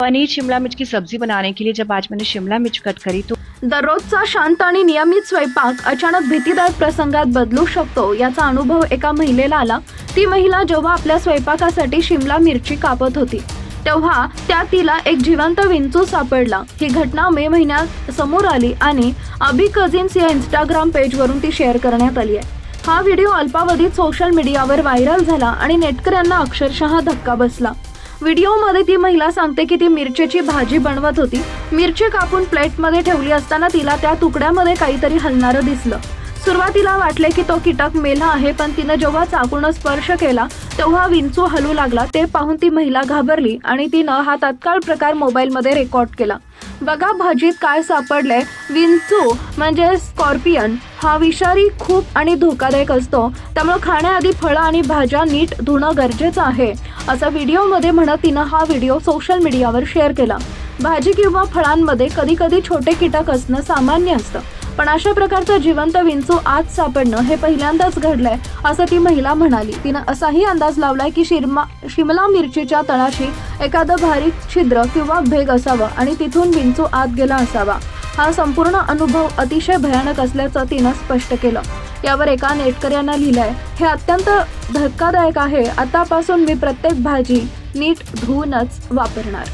पनीर शिमला मिर्च की सब्जी बनाने के लिए जब आज मैंने शिमला मिर्च कट करी तो दररोजचा शांत आणि नियमित स्वयंपाक अचानक भीतीदायक प्रसंगात बदलू शकतो याचा अनुभव एका महिलेला आला. ती महिला जेव्हा आपल्या स्वयंपाकासाठी शिमला मिरची कापत होती तेव्हा त्या तिला एक जिवंत विंचू सापडला. ही घटना मे महिन्यात समोर आली आणि अबी कझिन्स या इंस्टाग्राम पेजवरून ती शेअर करण्यात आली आहे. हा व्हिडिओ अल्पावधीत सोशल मीडियावर व्हायरल झाला आणि नेटकऱ्यांना अक्षरशः धक्का बसला. व्हिडिओमध्ये ती महिला सांगते की ती मिरचीची भाजी बनवत होती. मिरची कापून प्लेटमध्ये ठेवली असताना तिला त्या तुकड्यामध्ये काहीतरी हलणारं दिसलं. सुरुवातीला वाटले की तो कीटक मेला आहे पण तिनं जेव्हा चाकून स्पर्श केला तेव्हा विंचू हलू लागला. ते पाहून ती महिला घाबरली आणि तिनं हा तत्काळ प्रकार मोबाईलमध्ये रेकॉर्ड केला. बघा भाजीत काय सापडले. विंचू म्हणजे स्कॉर्पियन. हा विषारी खूप आणि धोकादायक असतो. त्यामुळे खाण्याआधी फळं आणि भाज्या नीट धुणं गरजेचं आहे असं व्हिडिओमध्ये म्हणत तिनं हा व्हिडिओ सोशल मीडियावर शेअर केला. भाजी किंवा फळांमध्ये कधी कधी छोटे कीटक असणं सामान्य असतं. पण अशा प्रकारचं जिवंत विंचू आज सापडणं हे पहिल्यांदाच घडलंय असं ती महिला म्हणाली. तिनं असाही अंदाज लावलाय की शिरमा शिमला मिरचीच्या तळाशी एखादं भारी छिद्र किंवा भेग असावं आणि तिथून विंचू आत गेला असावा. हा संपूर्ण अनुभव अतिशय भयानक असल्याचं तिनं स्पष्ट केलं. यावर एका नेटकऱ्यानं लिहिलंय हे अत्यंत धक्कादायक आहे. आतापासून मी प्रत्येक भाजी नीट धुवूनच वापरणार.